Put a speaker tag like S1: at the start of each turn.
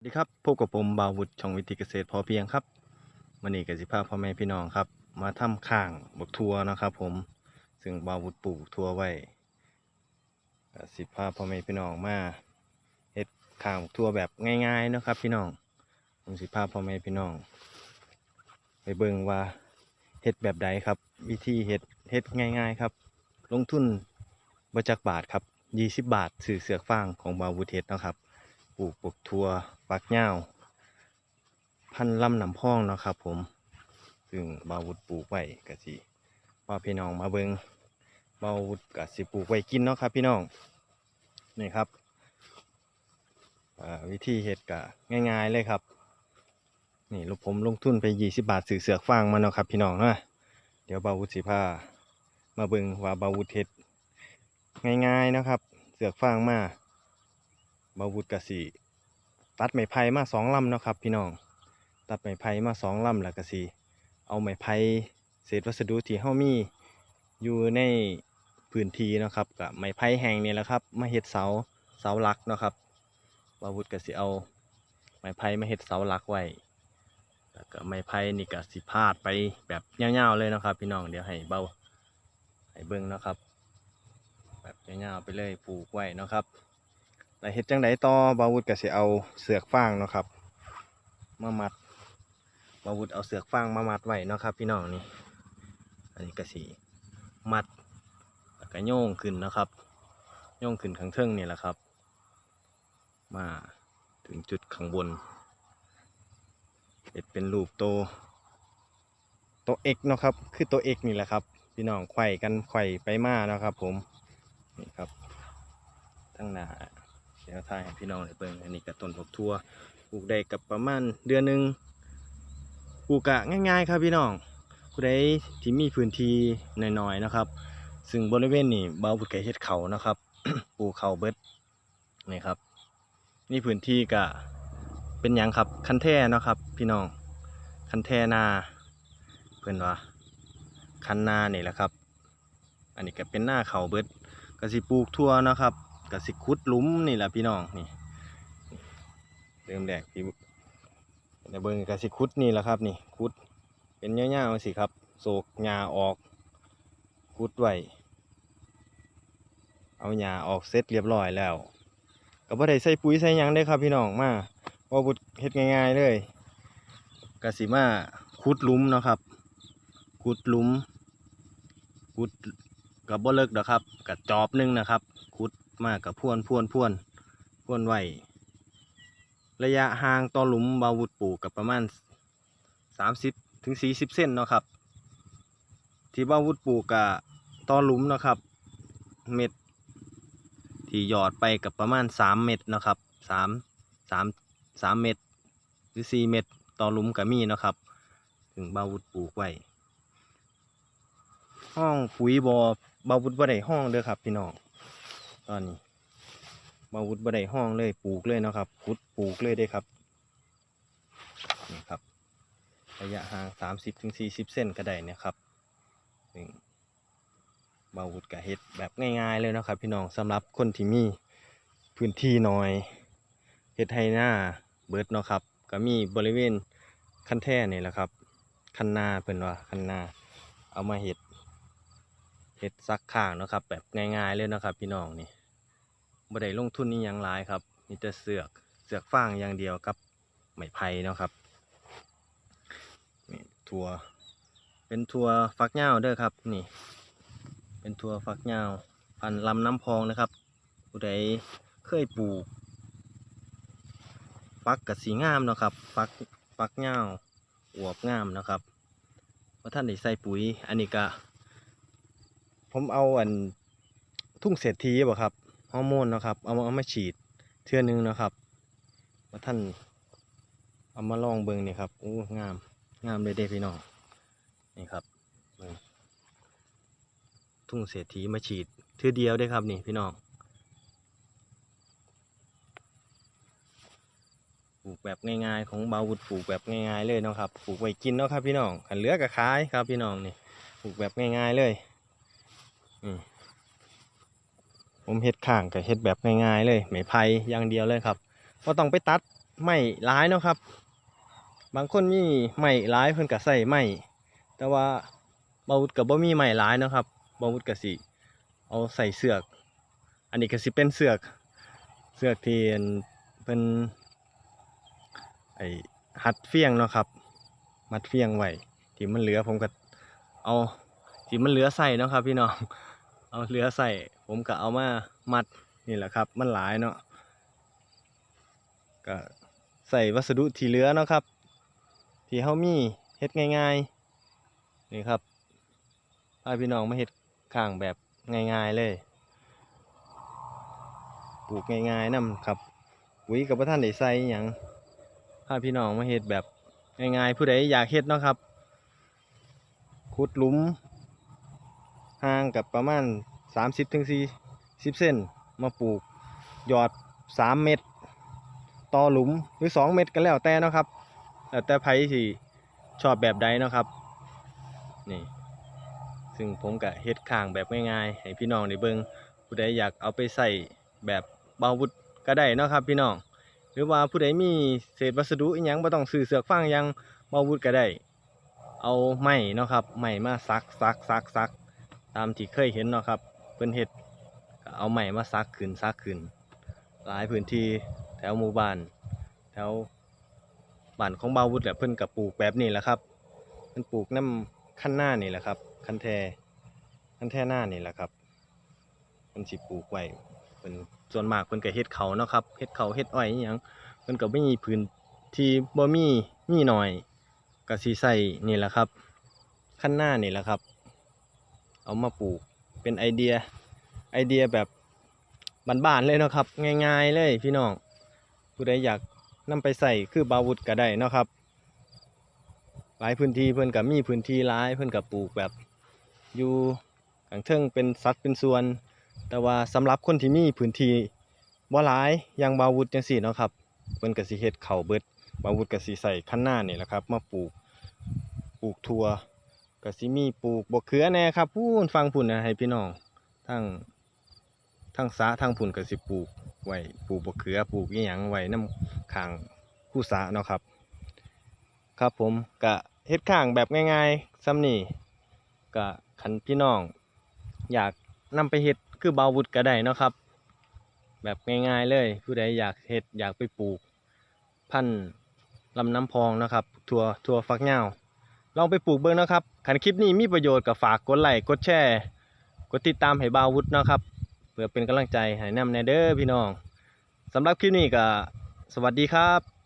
S1: สวัสดีครับพบกับผมบาวุฒิช่องวิธีเกษตรพอเพียงครับวันนี้กสิภาพ่อแม่พี่น้องครับ มาทำข้างบกทัวนะครับ ผมซึ่งบาวุฒิปลูกทัวไว้กสิภาพ่อแม่พี่น้องมาเฮ็ดข้างบักทัวแบบง่ายๆนะครับ พี่น้องผมสิภาพ่อแม่พี่น้อง ไปเบิ่งว่าเฮ็ดแบบใดครับ วิธีเฮ็ดเฮ็ดง่าย ๆครับ ลงทุนบ่จักบาทครับ20บาทซื้อเสือกฟางของบาวุฒิเฮ็ดนะครับ ปลูกปลูกทัวฟักเหย้าพันลำหนำพ้องเนาะครับผม ซึ่งบาวุฒปลูกไว้กะสิพาพี่น้องมาเบิงบาวุฒกะสิปลูกไว้กินเนาะครับ พี่น้องนี่ครับอ่าวิธีเฮ็ดกะง่าย ๆเลยครับ นี่ลูกผมลงทุนไป20บาทซื้อเสือกฟางมาเนาะครับ พี่น้องนะเดี๋ยวบาวุฒสิพามาเบิงว่าบาวุฒเฮ็ดง่ายๆนะครับ เสือกฟางมา บาวุธกสิตัดไม้ไผ่มาสองลำนะครับ พี่น้อง ตัดไม้ไผ่มาสองลำแล้วกสิเอาไม้ไผ่เศษวัสดุที่เฮามีอยู่ในพื้นที่นะครับกับไม้ไผ่แห้งนี่แหละครับ มาเฮ็ดเสาเสาหลักนะครับบาวุธก็สิเอาไม้ไผ่มาเฮ็ดเสาหลักไว้แล้วก็ไม้ไผ่นี่ก็สิพาดไปแบบยาๆเลยนะครับ พี่น้องเดี๋ยวให้เบาให้เบิ่งนะครับ แบบยาๆไปเลยปลูกไว้นะครับ แล้วเฮ็ดจังไดต่อบาวุธก็สิเอาเสือกฟางเนาะครับ มามัดบาวุธเอาเสือกฟางมามัดไว้เนาะครับ พี่น้องนี่ อันนี้ก็สิมัดแล้วก็โยงขึ้นนะครับ โยงขึ้นข้างเทิงนี่แหละครับ มาถึงจุดข้างบนเฮ็ดเป็นรูปโตโตเอกเนาะครับ คือตัวเอกนี่แหละครับ พี่น้องไขว่กันไขว่ไปมาเนาะครับ ผม นี่ครับทั้งหน้า เดี๋ยวถ่ายให้พี่น้องได้เบิ่งอันนี้ก็ต้นผักทั่วปลูกได้กับประมาณเดือนหนึ่งปลูกกะง่าย ๆ ครับพี่น้องผู้ใดที่มีพื้นที่น้อยๆนะครับ ซึ่งบริเวณนี้เบาบุกไก่เฮ็ดเขานะครับ ปลูกเขาเบิดนี่ครับ นี่พื้นที่ก็เป็นยังครับคันแท่นะครับ พี่น้องคันแท่นาเพื่อนว่าคันนานี่แหละครับ อันนี้ก็เป็นหน้าเขาเบิดก็สิปลูกทั่วนะครับ กสิขุดลุมนี่แหละพี่น้องนี่เริ่มแรกพี่ในเบิ้งกสิขุดนี่แหละครับนี่ขุดเป็นเงี้ยๆสิครับโศกหญ้าออกขุดไว้เอาหญ้าออกเสร็จเรียบร้อยแล้วก็บ่ได้ใส่ปุ๋ยใส่ยังได้ครับพี่น้องมาว่าบุดเฮ็ดง่ายๆเลยกสิมาขุดลุมนะครับขุดลุมขุดกับบ่เลิกดอกครับกับจอบหนึงนะครับขุด มากกับพวนพวนพวนพวนไว้ระยะห่างต่อหลุมบาวุธปลูกกับประมาณสามสิบถึงสี่สิบเส้นเนาะครับ ที่บาวุธปลูกกับต่อหลุมเนาะครับ เม็ด ที่หยอดไปกับประมาณสามเม็ดเนาะครับสามสามสามเม็ดหรือสี่เม็ดต่อหลุมกับมีเนาะครับ ถึงบาวุธปลูกไว้ห้องปุ๋ยบอบาวุธบ่ได้ห้องเด้อครับพี่น้อง ตอนนี้มาวุฒบัไดห้องเลยปลูกเลยนะครับขุดปลูกเลยได้ครับนี่ครับ ระยะห่างสามสิบถึงสี่สิบเส้นก็ได้เนี่ยครับซึ่งบาวุฒกับเฮ็ดแบบง่าย ๆเลยนะครับ พี่น้องสำหรับคนที่มีพื้นที่น้อยเฮ็ดให้หน้าเบิดเนาะครับ ก็มีบริเวณคันแท่นี่แหละครับคันนาเพิ่นว่าคันนาเอามาเฮ็ดเฮ็ดซักข้างเนาะครับ แบบง่าย ๆเลยนะครับ พี่น้องนี่ บ่ได้ลงทุนนี่ยังหลายครับ มีแต่เสือกเสือกฟางอย่างเดียวกับไม้ไผ่เนาะครับนี่ถั่วเป็นถั่วฟักยาเด้อครับ นี่ เป็นถั่วฟักยาพันลำน้ำพองนะครับผู้ใดเคยปลูกฟักกับสีงามเนาะครับฟักฟักยาอวบงามเนาะครับว่าท่านได้ใส่ปุ๋ยอันนี้ก็ผมเอาอันทุ่งเศรษฐีบ่ครับ ฮอร์โมนนะครับ เอามาเอามาฉีดเทื่อนึงนะครับว่าท่านเอามาลองเบิ่งนี่ครับโอ้งามงามเลยเด้พี่น้องนี่ครับทุ่งเศรษฐีมาฉีดเทื่อเดียวได้ครับนี่พี่น้องปลูกแบบง่ายๆ ของบาวุฒปลูกแบบง่ายๆเลยนะครับปลูกไว้กินเนาะครับพี่น้องขันเลือก็ขายครับพี่น้องนี่ปลูกแบบง่ายๆเลยอืม ผมเฮ็ดข้างกับเฮ็ดแบบง่ายๆเลยไม้ไผ่อย่างเดียวเลยครับก็ต้องไปตัดไม้หลายเนาะครับ บางคนมีไม้หลายเพิ่นก็ใส่ไม้แต่ว่าบาวุธก็บ่มีไม้หลายเนาะครับบาวุธก็สิเอาใส่เสือก อันนี้ก็สิเป็นเสือกเสือกที่อันเพิ่นไอหัดเฟียงเนาะครับ มัดเฟียงไว้ที่มันเหลือผมก็เอาที่มันเหลือใส่เนาะครับ พี่น้องเอาเหลือใส่ ผมก็เอามามัดนี่แหละครับ มันหลายเนาะก็ใส่วัสดุที่เหลือเนาะครับ ที่เฮามีเฮ็ดง่ายๆนี่ครับพาพี่น้องมาเฮ็ดข้างแบบง่ายๆเลยปลูกง่ายๆนํครับปุ๋ยกับพระท่านได้ใส่หยังพาพี่น้องมาเฮ็ดแบบง่ายๆผู้ใดอยากเฮ็ดเนาะครับขุดหลุมห่างกับประมาณ 30ถึง40เซนมาปลูก หยอด3เม็ดต่อหลุมหรือ2เม็ดก็แล้วแต่นะครับแล้วแต่ไผสิชอบแบบใดนะครับนี่ซึ่งผมก็เฮ็ดข้างแบบง่ายๆ ให้พี่น้องได้เบิ่งผู้ใดอยากเอาไปใส่แบบเบาวุธก็ได้นะครับ พี่น้อง หรือว่าผู้ใดมีเศษวัสดุอีหยังบ่ต้องซื้อเสือกฟางยังเบาวุธก็ได้ เอาไม้นะครับไม้มาซักซักซักซักตามที่เคยเห็นนะครับ เพิ่นเฮ็ดก็เอาไม้มาซักขึ้นซักขึ้นหลายพื้นที่แถวหมู่บ้าน แถวบ้านของเบาวุธแหละเพิ่นก็ปลูกแบบนี้แหละครับเพิ่นปลูกน้ำคันหน้านี่แหละครับคันแทคันแท่หน้านี่แหละครับเพิ่นสิปลูกไว้เพิ่นส่วนมากเพิ่นก็เฮ็ดเขาเนาะครับเฮ็ดเขาเฮ็ดอ้อยอหยังเพิ่นก็บ่มีพื้นที่บ่มีมีหน่อยก็สิใส่นี่แหละครับคันหน้านี่แหละครับ เอามาปลูก เป็นไอเดียไอเดียแบบบ้านๆเลยเนาะครับ ง่าย ๆ เลยพี่น้องผู้ใดอยากนำไปใส่คือบาวุธก็ได้เนาะครับ หลายพื้นที่เพิ่อนก็มีพื้นที่หลายเพิ่อนก็ปลูกแบบอยู่กลางเทิงเป็นสัดเป็นส่วน แต่ว่าสำหรับคนที่มีพื้นที่บ่หลายอย่างบาวุธจังซี่เนาะครับเพิ่อนก็สิเฮ็ดเข้าเบิดบาวุธก็สิใส่คันหน้านี่แหละครับ มาปลูกปลูกทัว ก็สิมีปลูกบกเขือแน่ครับพูนฟังพุ่นนะให้พี่น้องทั้งทั้งสาทั้งพุ่นก็สิปลูกไว้ปลูกบกเขือปลูกอีหยังไว้นํข้างผู้สาเนาะครับ ครับผมก็เฮ็ดข้างแบบง่ายๆซ้ำนี่ก็คันพี่น้อง อยากนำไปเฮ็ดคือเบาวุฒก็ได้เนาะครับ แบบง่ายๆเลย ผู้ใดอยากเฮ็ดอยากไปปลูก พันธุ์ลำน้ำพองนะครับถั่วถั่วฟักยาลองไปปลูกเบิ่งนะครับ คันคลิปนี้มีประโยชน์ก็ฝากกดไลค์กดแชร์กดติดตามให้บาวุฒนะครับเพื่อเป็นกำลังใจให้นำแนเด้อพี่น้องสำหรับคลิปนี้ก็สวัสดีครับ